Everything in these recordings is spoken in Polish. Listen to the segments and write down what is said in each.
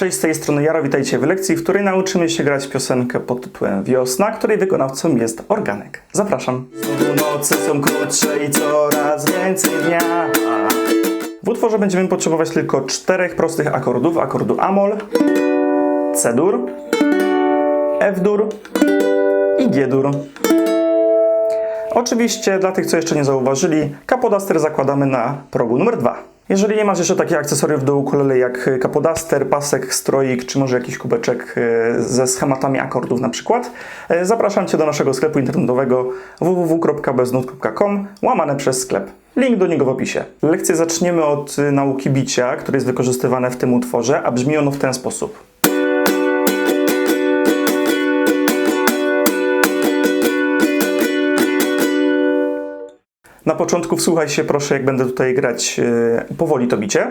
Cześć, z tej strony Jaro, witajcie w lekcji, w której nauczymy się grać piosenkę pod tytułem Wiosna, której wykonawcą jest Organek. Zapraszam. Noce są krótsze i coraz więcej dnia. W utworze będziemy potrzebować tylko czterech prostych akordów. Akordu Amol, C-dur, F-dur i G-dur. Oczywiście dla tych, co jeszcze nie zauważyli, kapodaster zakładamy na progu numer 2. Jeżeli nie masz jeszcze takich akcesoriów do ukulele jak kapodaster, pasek, stroik, czy może jakiś kubeczek e, ze schematami akordów na przykład, e, zapraszam Cię do naszego sklepu internetowego www.beznut.com łamane przez sklep. Link do niego w opisie. Lekcję zaczniemy od e, nauki bicia, które jest wykorzystywane w tym utworze, a brzmi ono w ten sposób. Na początku wsłuchaj się proszę, jak będę tutaj grać yy, powoli to bicie.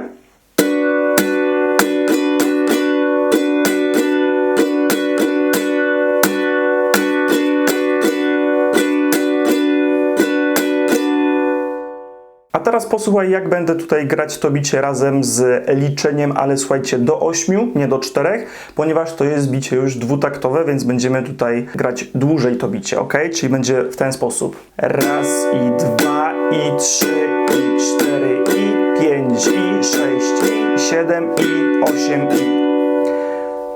A teraz posłuchaj, jak będę tutaj grać to bicie razem z liczeniem, ale słuchajcie, do 8, nie do 4, ponieważ to jest bicie już dwutaktowe, więc będziemy tutaj grać dłużej to bicie, ok? Czyli będzie w ten sposób. Raz i dwa i trzy i cztery i pięć i sześć i siedem i osiem i...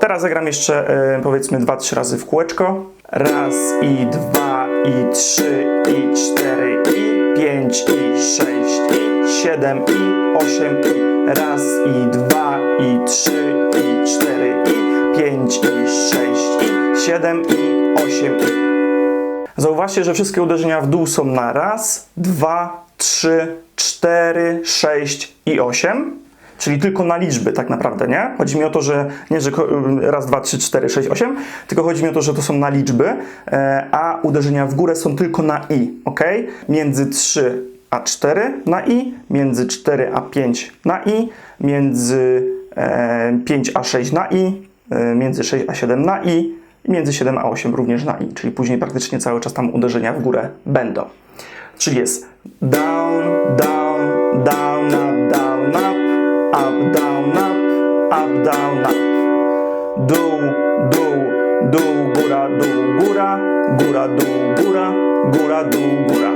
Teraz zagram jeszcze e, powiedzmy 2-3 razy w kółeczko. Raz i dwa i trzy i cztery i pięć i sześć i siedem i osiem i raz i dwa i trzy i cztery i pięć i sześć i siedem i osiem i Zauważcie, że wszystkie uderzenia w dół są na raz, dwa, trzy, cztery, sześć i osiem. Czyli tylko na liczby tak naprawdę, nie? Chodzi mi o to, że nie, że raz, dwa, trzy, cztery, sześć, osiem, tylko chodzi mi o to, że to są na liczby, e, a uderzenia w górę są tylko na i, ok? Między 3 a 4 na i, między 4 a 5 na i, między e, 5 a 6 na i, e, między 6 a 7 na i między 7 a 8 również na i, czyli później praktycznie cały czas tam uderzenia w górę będą. Czyli jest down, down, down, up, down, up, up, down, up, up, down, up. Dół, dół, dół, góra, dół, góra, góra, dół, góra, góra, dół, góra.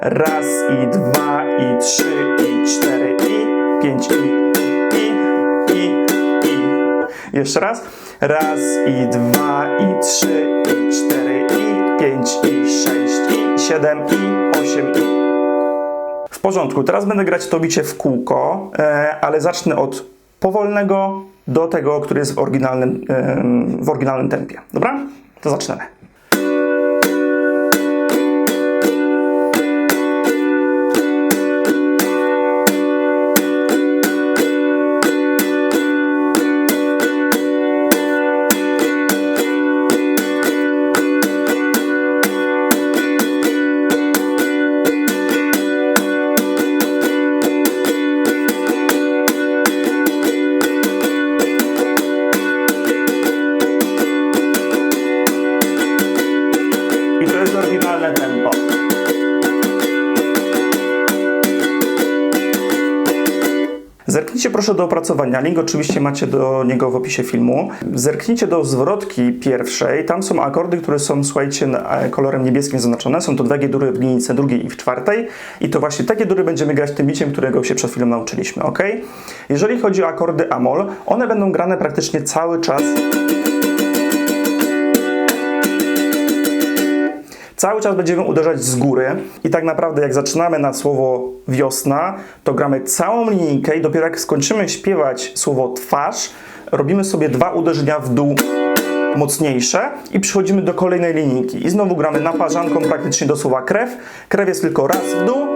Raz i dwa i trzy i cztery i pięć i i i i. Jeszcze raz. Raz i dwa i trzy i cztery i pięć i sześć i siedem i osiem i. W porządku, teraz będę grać to bicie w kółko, e, ale zacznę od powolnego do tego, który jest w oryginalnym, e, w oryginalnym tempie. Dobra? To zaczniemy. Proszę do opracowania. Link oczywiście macie do niego w opisie filmu. Zerknijcie do zwrotki pierwszej. Tam są akordy, które są, słuchajcie, e, kolorem niebieskim zaznaczone. Są to dwie dury w linijce drugiej i w czwartej. I to właśnie takie dury będziemy grać tym biciem, którego się przed chwilą nauczyliśmy, ok? Jeżeli chodzi o akordy Amol, one będą grane praktycznie cały czas Cały czas będziemy uderzać z góry i tak naprawdę jak zaczynamy na słowo wiosna, to gramy całą linijkę i dopiero jak skończymy śpiewać słowo twarz, robimy sobie dwa uderzenia w dół mocniejsze i przechodzimy do kolejnej linijki. I znowu gramy naparzanką praktycznie do słowa krew. Krew jest tylko raz w dół,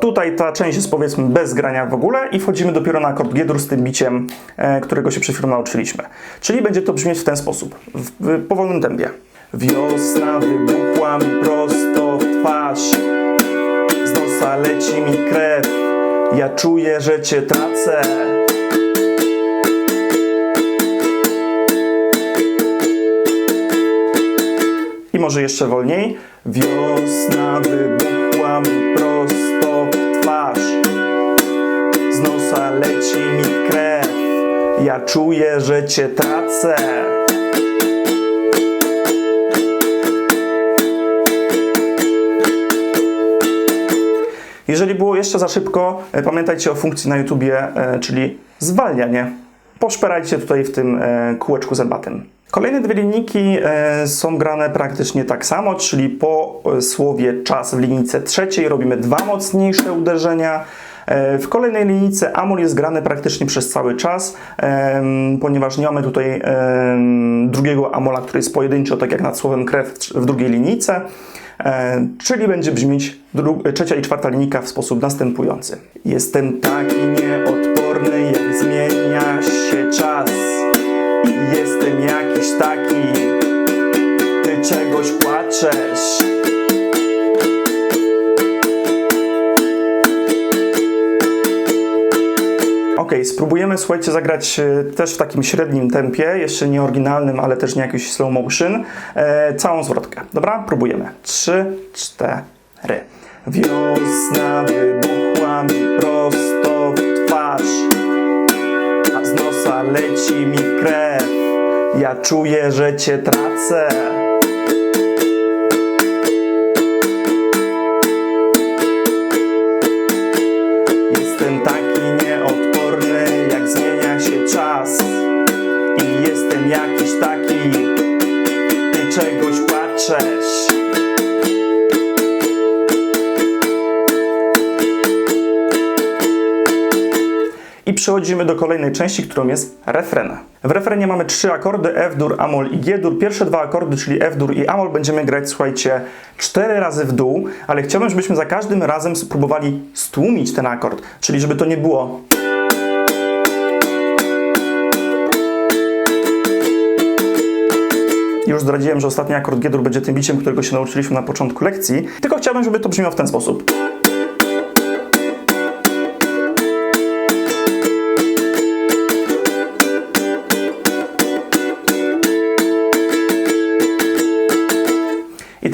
Tutaj ta część jest powiedzmy bez grania w ogóle i wchodzimy dopiero na akord G-dur z tym biciem, e, którego się przed chwilą nauczyliśmy. Czyli będzie to brzmieć w ten sposób, w, w powolnym tempie. Wiosna wybuchła mi prosto w twarz, z nosa leci mi krew, ja czuję, że cię tracę. I może jeszcze wolniej. Wiosna wybuchła mi prosto w twarz. Z nosa leci mi krew. Ja czuję, że cię tracę. Jeszcze za szybko, e, pamiętajcie o funkcji na YouTubie, e, czyli zwalnianie. Poszperajcie tutaj w tym e, kółeczku zębatym. Kolejne dwie linijki są grane praktycznie tak samo, czyli po słowie czas w linijce trzeciej robimy dwa mocniejsze uderzenia. E, W kolejnej linijce amol jest grany praktycznie przez cały czas, ponieważ nie mamy tutaj drugiego amola, który jest pojedynczo, tak jak nad słowem krew w drugiej linijce. E, czyli będzie brzmieć dru- trzecia i czwarta linijka w sposób następujący. Jestem taki nieodporny, jak zmienia się czas. Jestem jakiś taki, ty czegoś płaczesz. Spróbujemy, słuchajcie, zagrać e, też w takim średnim tempie, jeszcze nie oryginalnym, ale też nie jakiś slow motion, e, całą zwrotkę. Dobra, próbujemy. Trzy, cztery. Wiosna wybuchła mi prosto w twarz, a z nosa leci mi krew. Ja czuję, że cię tracę. Przechodzimy do kolejnej części, którą jest refren. W refrenie mamy trzy akordy F-dur, Amol i G-dur. Pierwsze dwa akordy, czyli F-dur i Amol, będziemy grać, słuchajcie, cztery razy w dół, ale chciałbym, żebyśmy za każdym razem spróbowali stłumić ten akord, czyli żeby to nie było Już zdradziłem, że ostatni akord G-dur będzie tym biciem, którego się nauczyliśmy na początku lekcji, tylko chciałbym, żeby to brzmiało w ten sposób.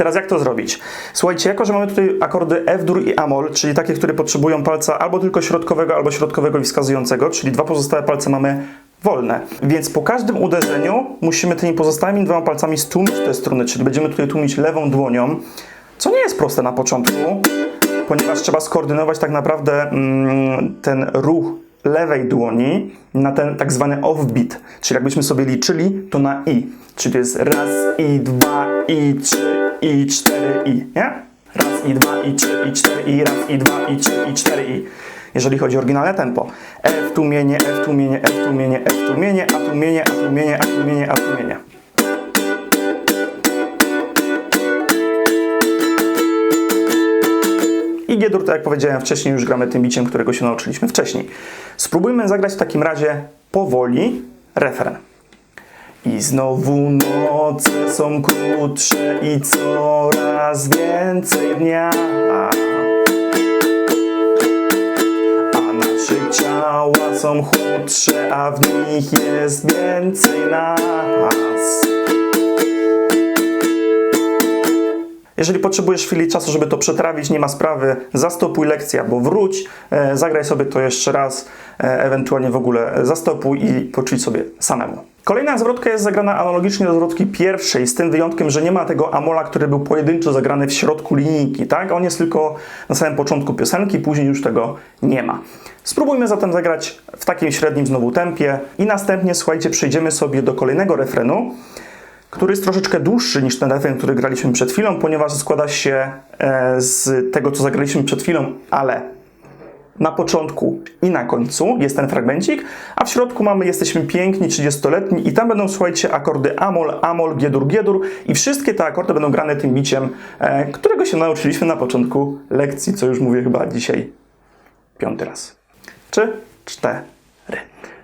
Teraz jak to zrobić? Słuchajcie, jako że mamy tutaj akordy F-dur i Amol, czyli takie, które potrzebują palca albo tylko środkowego, albo środkowego i wskazującego, czyli dwa pozostałe palce mamy wolne. Więc po każdym uderzeniu musimy tymi pozostałymi dwoma palcami stłumić te struny, czyli będziemy tutaj tłumić lewą dłonią, co nie jest proste na początku, ponieważ trzeba skoordynować tak naprawdę mm, ten ruch lewej dłoni na ten tak zwany offbeat, czyli jakbyśmy sobie liczyli, to na i. Czyli to jest raz, i, dwa, i, trzy, i, cztery, i, nie? Raz, i, dwa, i, trzy, i, cztery, i, raz, i, dwa, i, trzy, i, cztery, i. Jeżeli chodzi o oryginalne tempo. F tłumienie, F tłumienie, F tłumienie, F tłumienie, A tłumienie, A tłumienie, A tłumienie, A tłumienie. I G-dur, tak jak powiedziałem wcześniej, już gramy tym biciem, którego się nauczyliśmy wcześniej. Spróbujmy zagrać w takim razie powoli refren. I znowu noce są krótsze i coraz więcej dnia. A nasze ciała są chudsze, a w nich jest więcej nas. Jeżeli potrzebujesz chwili czasu, żeby to przetrawić, nie ma sprawy, zastopuj lekcję albo wróć, e, zagraj sobie to jeszcze raz, e, ewentualnie w ogóle zastopuj i poczuj sobie samemu. Kolejna zwrotka jest zagrana analogicznie do zwrotki pierwszej, z tym wyjątkiem, że nie ma tego amola, który był pojedynczo zagrany w środku linijki, tak? On jest tylko na samym początku piosenki, później już tego nie ma. Spróbujmy zatem zagrać w takim średnim znowu tempie i następnie, słuchajcie, przejdziemy sobie do kolejnego refrenu, który jest troszeczkę dłuższy niż ten refren, który graliśmy przed chwilą, ponieważ składa się e, z tego, co zagraliśmy przed chwilą, ale na początku i na końcu jest ten fragmencik, a w środku mamy Jesteśmy piękni, 30-letni i tam będą, słuchajcie, akordy Amol, Amol, Giedur, Giedur i wszystkie te akordy będą grane tym biciem, e, którego się nauczyliśmy na początku lekcji, co już mówię chyba dzisiaj piąty raz. Trzy, cztery.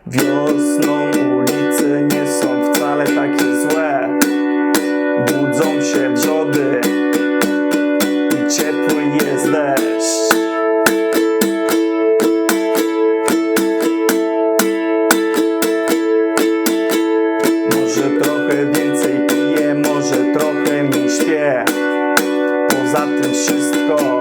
Wiosną ulice nie są wcale takie złe. Budzą się wrzody i ciepły jest deszcz. Może trochę więcej piję, może trochę mi śpię. Poza tym wszystko,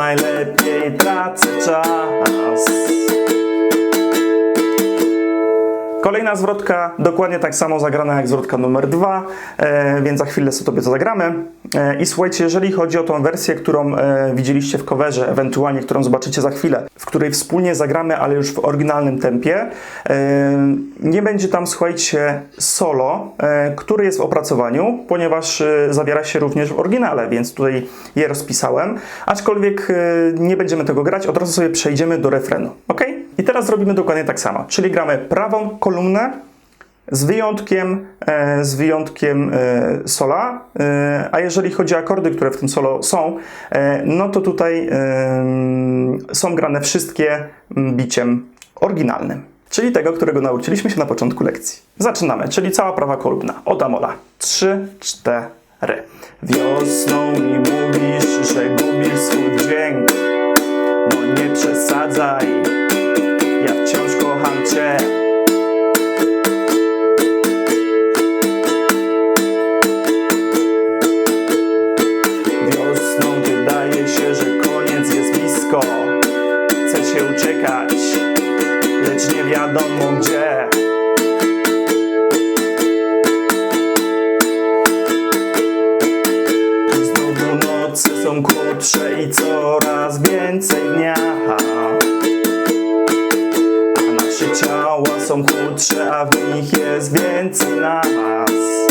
najlepiej tracę czas. Kolejna zwrotka, dokładnie tak samo zagrana jak zwrotka numer dwa, e, więc za chwilę sobie to zagramy. E, I słuchajcie, jeżeli chodzi o tą wersję, którą e, widzieliście w coverze, ewentualnie którą zobaczycie za chwilę, w której wspólnie zagramy, ale już w oryginalnym tempie, nie będzie tam, słuchajcie, solo, który jest w opracowaniu, ponieważ zawiera się również w oryginale, więc tutaj je rozpisałem, aczkolwiek nie będziemy tego grać, od razu sobie przejdziemy do refrenu, ok? I teraz zrobimy dokładnie tak samo, czyli gramy prawą kolumnę z wyjątkiem, e, z wyjątkiem e, sola, e, a jeżeli chodzi o akordy, które w tym solo są, no to tutaj są grane wszystkie biciem oryginalnym, czyli tego, którego nauczyliśmy się na początku lekcji. Zaczynamy, czyli cała prawa kolumna, od Amola. 3, 4. Wiosną mi mówisz, że coraz więcej dnia. A nasze ciała są chudsze, a w nich jest więcej nas.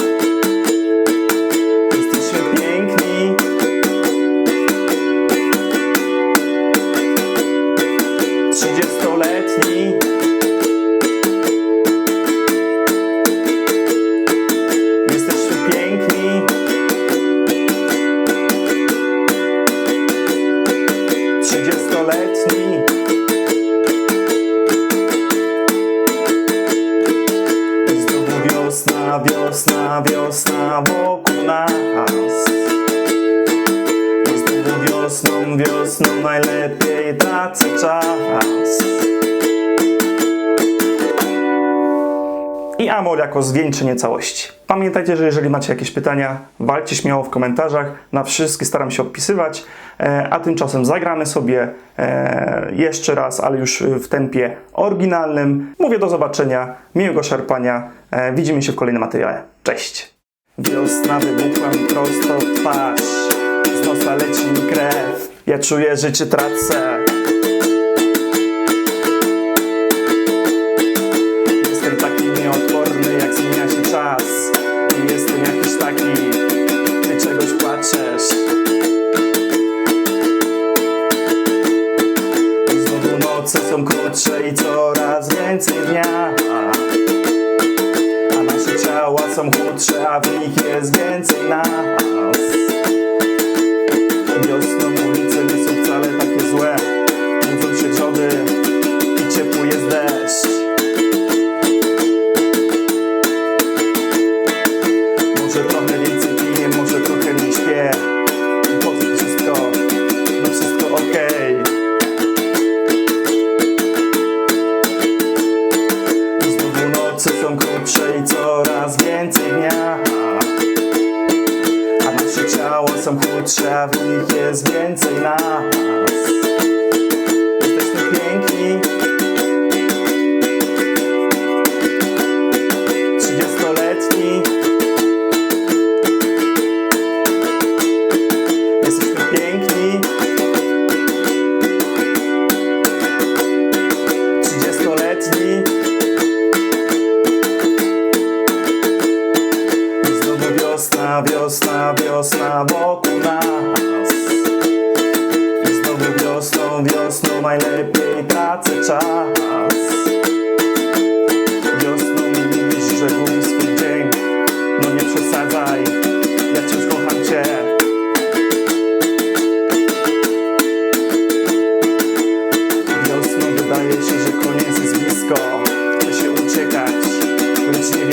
Trzydziestoletni. I jako zwieńczenie całości. Pamiętajcie, że jeżeli macie jakieś pytania, walcie śmiało w komentarzach. Na wszystkie staram się odpisywać. E, A tymczasem zagramy sobie e, jeszcze raz, ale już w tempie oryginalnym. Mówię do zobaczenia, miłego szarpania. E, Widzimy się w kolejnym materiale. Cześć! Wiosna wybuchła mi prosto w twarz. Z nosa leci mi krew. Ja czuję, że cię tracę. Krótsze i coraz więcej dnia. A nasze ciała są chudsze, a w nich jest więcej nas. Nich jest więcej nas.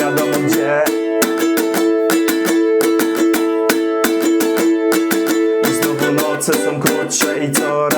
wiadomo gdzie. I znowu noce są krótsze i coraz